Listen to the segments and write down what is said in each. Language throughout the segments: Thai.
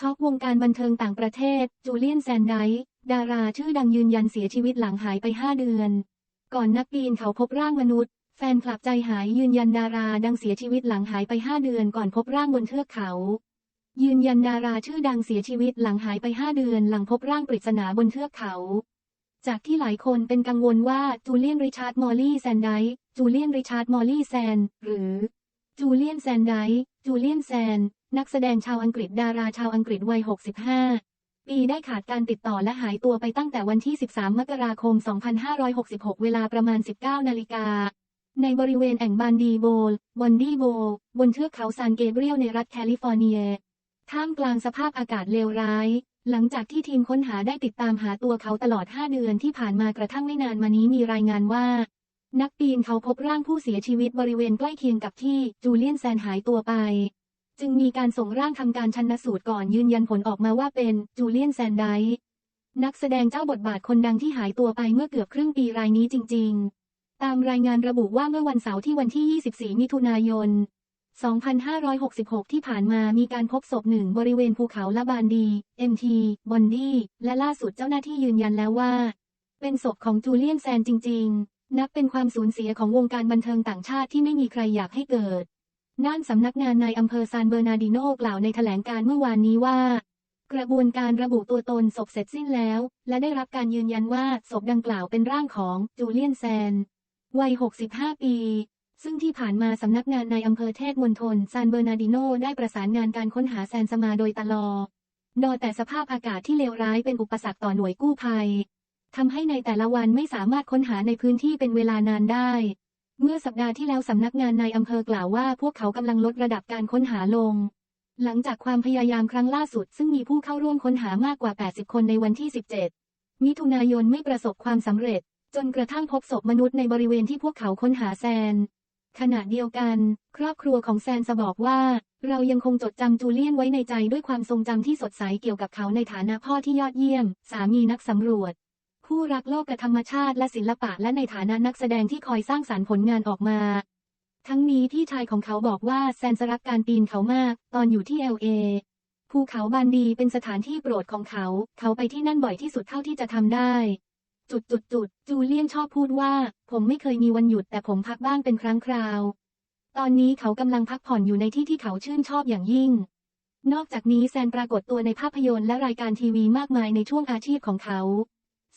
ช็อกวงการบันเทิงต่างประเทศ จูเลียนแซนไดดาราชื่อดังยืนยันเสียชีวิตหลังหายไป 5 เดือน ก่อนนักปีนเขาพบร่างมนุษย์ แฟนคลับใจหายยืนยันดาราดังเสียชีวิตหลังหายไป 5 เดือนก่อนพบร่างบนเทือกเขา ยืนยันดาราชื่อดังเสียชีวิตหลังหายไป 5 เดือน หลังพบร่างปริศนาบนเทือกเขา จากที่หลายคนเป็นกังวลว่าจูเลียนริชาร์ดมอลลี่แซนไดจูเลียนริชาร์ดมอลลี่แซนหรือจูเลียนแซนไดจูเลียนแซน นักแสดงชาวอังกฤษดาราชาวอังกฤษวัย 65 ปีได้ขาดการติดต่อและหายตัวไปตั้งแต่วันที่ 13 มกราคม 2566 เวลาประมาณ 19 นาฬิกา ในบริเวณแอ่งบานดีโบลบอนดีโบบนเทือกเขาซานเกเบรียลในรัฐแคลิฟอร์เนีย ท่ามกลางสภาพอากาศเลวร้าย หลังจากที่ทีมค้นหาได้ติดตามหาตัวเขาตลอด 5 เดือนที่ผ่านมากระทั่งไม่นานมานี้มีรายงานว่านักปีนเขาพบร่างผู้เสียชีวิตบริเวณใกล้เคียงกับที่จูเลียนแซนหายตัวไป จึงมีการส่งร่างทำการชันสูตรก่อนยืนยันผลออกมาว่าเป็นจูเลียนแซนไดนักแสดงเจ้าบทบาทคนดังที่หายตัวไปเมื่อเกือบครึ่งปีรายนี้จริง ๆ ตามรายงานระบุว่าเมื่อวันเสาร์ที่วันที่ 24 มิถุนายน 2566 ที่ผ่านมามีการพบศพหนึ่งบริเวณภูเขาละบานดี MT บอนดีและล่าสุดเจ้าหน้าที่ยืนยันแล้วว่า เป็นศพของจูเลียนแซนจริง ๆ นับเป็นความสูญเสียของวงการบันเทิงต่างชาติที่ไม่มีใครอยากให้เกิด ด้านสำนักงานในอำเภอซานเบอร์นาดิโนกล่าวในแถลงการเมื่อวานนี้ว่า กระบวนการระบุตัวตนศพเสร็จสิ้นแล้ว และได้รับการยืนยันว่าศพดังกล่าวเป็นร่างของจูเลียนแซน วัย 65 ปีซึ่งที่ผ่านมาสำนักงานในอำเภอเทพมณฑลซานเบอร์นาดิโนได้ประสานงานการค้นหาแซนสมาโดยตลอดโดยแต่สภาพอากาศที่เลวร้ายเป็นอุปสรรคต่อหน่วยกู้ภัยทำให้ในแต่ละวันไม่สามารถค้นหาในพื้นที่เป็นเวลานานได้ เมื่อสัปดาห์ที่แล้วสำนักงานในอำเภอกล่าวว่า พวกเขากำลังลดระดับการค้นหาลง หลังจากความพยายามครั้งล่าสุด ซึ่งมีผู้เข้าร่วมค้นหามากกว่า 80 คนในวันที่ 17 มิถุนายนไม่ประสบความสำเร็จ จนกระทั่งพบศพมนุษย์ในบริเวณที่พวกเขาค้นหาแซน ขณะเดียวกัน ครอบครัวของแซนสบอกว่า เรายังคงจดจำจูเลียนไว้ในใจด้วยความทรงจำที่สดใสเกี่ยวกับเขาในฐานะพ่อที่ยอดเยี่ยม สามีนักสำรวจ ผู้รักโลกกับธรรมชาติและศิลปะและในฐานะนักแสดงที่คอยสร้างสารรค์ผลงานออกมา ทั้งนี้พี่ชายของเขาบอกว่าแซนสรักการปีนเขามาก ตอนอยู่ที่ LA ภูเขาบานดีเป็นสถานที่โปรดของเขา เขาไปที่นั่นบ่อยที่สุดเท่าที่จะทำได้ จุดจุดจุดจูเลียนชอบพูดว่า ผมไม่เคยมีวันหยุดแต่ผมพักบ้างเป็นครั้งคราว ตอนนี้เขากำลังพักผ่อนอยู่ในที่ที่เขาชื่นชอบอย่างยิ่ง นอกจากนี้แซนปรากฏตัวในภาพยนตร์และรายการทีวีมากมายในช่วงอาชีพของเขา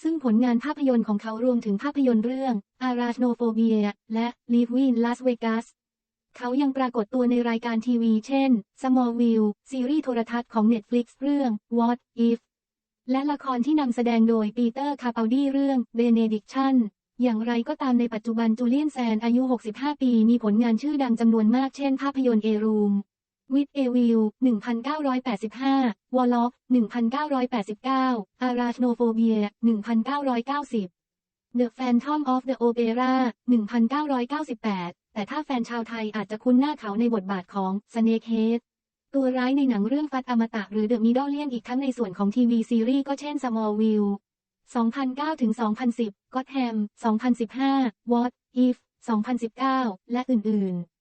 ซึ่งผลงานภาพยนตร์ของเขารวมถึงภาพยนตร์เรื่อง Arachnophobia และ Live in Las Vegas เขายังปรากฏตัวในรายการทีวีเช่น Smallville ซีรีส์โทรทัศน์ของ Netflix เรื่อง What If และละครที่นำแสดงโดยปีเตอร์คาเปาดีเรื่อง Benediction อย่างไรก็ตามในปัจจุบันจูเลียนแซนอายุ 65 ปี มีผลงานชื่อดังจำนวนมากเช่นภาพยนตร์เอรูม วิดเอวิล1985 วอลล็อก 1989 อาราชโนโฟเบีย 1990 The Phantom of the Opera 1998 แต่ถ้าแฟนชาวไทยอาจจะคุ้นหน้าเขาในบทบาทของ Snakehead ตัวร้ายในหนังเรื่องฟัดอมตะหรือ The Midorian อีกทั้งในส่วนของทีวีซีรีส์ก็เช่น Smallville 2009ถึง2010 Gotham 2015 What If 2019 และอื่นๆ